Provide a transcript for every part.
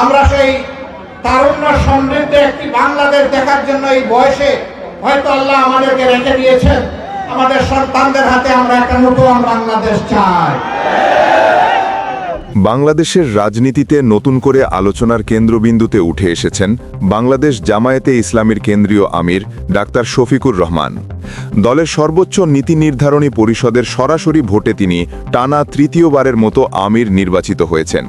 আমরা সেই তারুণ্য সমৃদ্ধ একটি বাংলাদেশ দেখার জন্য এই বয়সে হয়তো আল্লাহ আমাদেরকে রেখে দিয়েছেন। আমাদের সন্তানদের হাতে আমরা একটা নতুন বাংলাদেশ চাই। বাংলাদেশের রাজনীতিতে নতুন করে আলোচনার কেন্দ্রবিন্দুতে উঠে এসেছেন বাংলাদেশ জামায়াতে ইসলামের কেন্দ্রীয় আমির ডাক্তার শফিকুর রহমান। দলের সর্বোচ্চ নীতি নির্ধারণী পরিষদের সরাসরি ভোটে তিনি টানা তৃতীয়বারের মতো আমির নির্বাচিত হয়েছেন।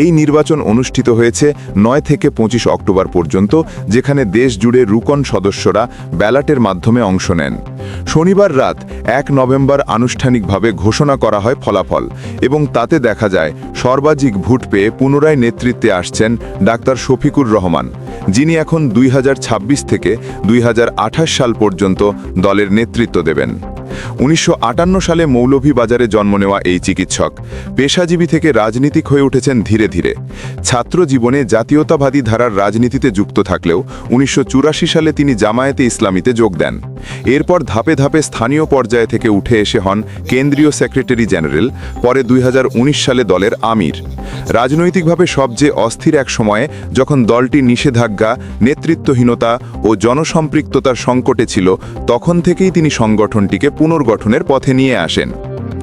এই নির্বাচন অনুষ্ঠিত হয়েছে নয় থেকে পঁচিশ অক্টোবর পর্যন্ত, যেখানে দেশ জুড়ে রুকন সদস্যরা ব্যালটের মাধ্যমে অংশ নেন। শনিবার রাত এক নভেম্বর আনুষ্ঠানিকভাবে ঘোষণা করা হয় ফলাফল এবং তাতে দেখা যায় সর্বাধিক ভোট পেয়ে পুনরায় নেতৃত্বে আসছেন ডাক্তার শফিকুর রহমান, যিনি এখন দুই হাজার ছাব্বিশ থেকে দুই হাজার আঠাশ সাল পর্যন্ত দলের নেতৃত্ব দেবেন। উনিশশো আটান্ন সালে মৌলভীবাজারে জন্ম নেওয়া এই চিকিৎসক। পেশাজীবী থেকে রাজনীতিক হয়ে উঠেছেন ধীরে ধীরে। ছাত্র জীবনে জাতীয়তাবাদী ধারার রাজনীতিতে যুক্ত থাকলেও উনিশশো সালে তিনি জামায়াতে ইসলামীতে যোগ দেন। এরপর ধাপে ধাপে স্থানীয় পর্যায়ে থেকে উঠে এসে হন কেন্দ্রীয় সেক্রেটারি জেনারেল, পরে দুই হাজার উনিশ সালে দলের আমির। রাজনৈতিকভাবে সবচেয়ে অস্থির এক সময়ে যখন দলটি নিষেধাজ্ঞা, নেতৃত্বহীনতা ও জনসম্পৃক্ততার সংকটে ছিল, তখন থেকেই তিনি সংগঠনটিকে পুনর্গঠনের পথে নিয়ে আসেন।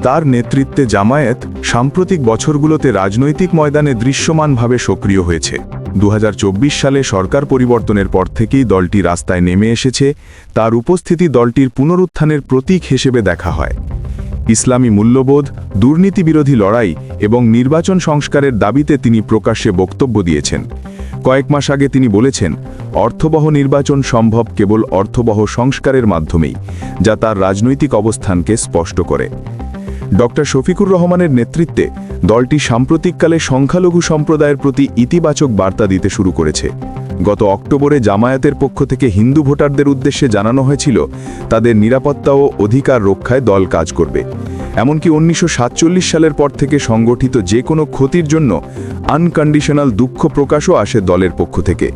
তার নেতৃত্বে জামায়াত সাম্প্রতিক বছরগুলোতে রাজনৈতিক ময়দানে দৃশ্যমানভাবে সক্রিয় হয়েছে। দু হাজার চব্বিশ সালে সরকার পরিবর্তনের পর থেকেই দলটি রাস্তায় নেমে এসেছে। তার উপস্থিতি দলটির পুনরুত্থানের প্রতীক হিসেবে দেখা হয়। ইসলামী মূল্যবোধ, দুর্নীতিবিরোধী লড়াই এবং নির্বাচন সংস্কারের দাবিতে তিনি প্রকাশ্যে বক্তব্য দিয়েছেন। কয়েক মাস আগে তিনি বলেছেন, অর্থবহ নির্বাচন সম্ভব কেবল অর্থবহ সংস্কারের মাধ্যমেই, যা তার রাজনৈতিক অবস্থানকে স্পষ্ট করে। ড. শফিকুর রহমানের নেতৃত্বে দলটি সাম্প্রতিককালে সংখ্যালঘু সম্প্রদায়ের প্রতি ইতিবাচক বার্তা দিতে শুরু করেছে। গত অক্টোবরে জামায়াতের পক্ষ থেকে হিন্দু ভোটারদের উদ্দেশ্যে জানানো হয়েছিল, তাদের নিরাপত্তা ও অধিকার রক্ষায় দল কাজ করবে। এমনকি উনিশশো সাতচল্লিশ সালের পর থেকে সংগঠিত যে কোনো ক্ষতির জন্য আনকন্ডিশনাল দুঃখ প্রকাশও আসে দলের পক্ষ থেকে,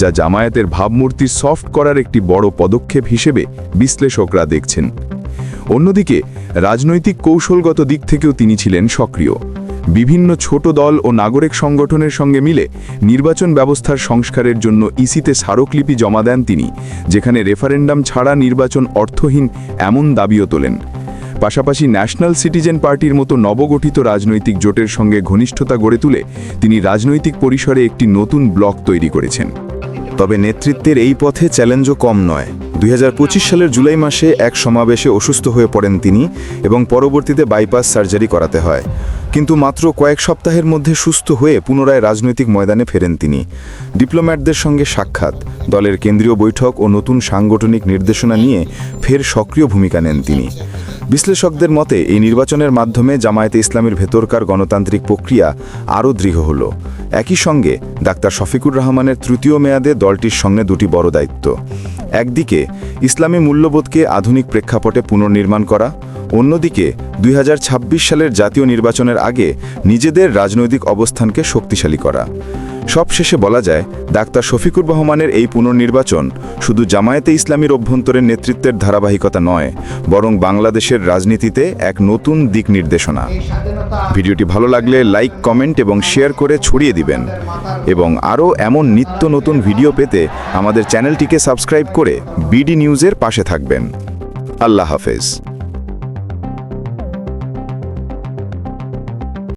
যা জামায়াতের ভাবমূর্তি সফট করার একটি বড় পদক্ষেপ হিসেবে বিশ্লেষকরা দেখছেন। অন্যদিকে, রাজনৈতিক কৌশলগত দিক থেকেও তিনি ছিলেন সক্রিয়। বিভিন্ন ছোট দল ও নাগরিক সংগঠনের সঙ্গে মিলে নির্বাচন ব্যবস্থার সংস্কারের জন্য ইসিতে স্মারকলিপি জমা দেন তিনি, যেখানে রেফারেন্ডাম ছাড়া নির্বাচন অর্থহীন এমন দাবিও তোলেন। পাশাপাশি ন্যাশনাল সিটিজেন পার্টির মতো নবগঠিত রাজনৈতিক জোটের সঙ্গে ঘনিষ্ঠতা গড়ে তুলে তিনি রাজনৈতিক পরিসরে একটি নতুন ব্লক তৈরি করেছেন। তবে নেতৃত্বের এই পথে চ্যালেঞ্জও কম নয়। দুই সালের জুলাই মাসে এক সমাবেশে অসুস্থ হয়ে পড়েন তিনি এবং পরবর্তীতে বাইপাস সার্জারি করাতে হয়। কিন্তু মাত্র কয়েক সপ্তাহের মধ্যে সুস্থ হয়ে পুনরায় রাজনৈতিক ময়দানে ফেরেন তিনি। ডিপ্লোম্যাটদের সঙ্গে সাক্ষাৎ, দলের কেন্দ্রীয় বৈঠক ও নতুন সাংগঠনিক নির্দেশনা নিয়ে ফের সক্রিয় ভূমিকা নেন তিনি। বিশ্লেষকদের মতে, এই নির্বাচনের মাধ্যমে জামায়াতে ইসলামের ভেতরকার গণতান্ত্রিক প্রক্রিয়া আরও দৃঢ় হল। একই সঙ্গে, ডাক্তার শফিকুর রহমানের তৃতীয় মেয়াদে দলটির সঙ্গে দুটি বড় দায়িত্ব। একদিকে, ইসলামী মূল্যবোধকে আধুনিক প্রেক্ষাপটে পুনর্নির্মাণ করা অন্যদিকে, দুই হাজার ছাব্বিশ সালের জাতীয় নির্বাচনের আগে নিজেদের রাজনৈতিক অবস্থানকে শক্তিশালী করা। সবশেষে বলা যায়, ডাক্তার শফিকুর রহমানের এই পুনর্নির্বাচন শুধু জামায়াতে ইসলামীর অভ্যন্তরের নেতৃত্বের ধারাবাহিকতা নয়, বরং বাংলাদেশের রাজনীতিতে এক নতুন দিক নির্দেশনা। ভিডিওটি ভালো লাগলে লাইক, কমেন্ট এবং শেয়ার করে ছড়িয়ে দিবেন এবং আরও এমন নিত্য নতুন ভিডিও পেতে আমাদের চ্যানেলটিকে সাবস্ক্রাইব করে বিডি নিউজের পাশে থাকবেন। আল্লাহ হাফেজ।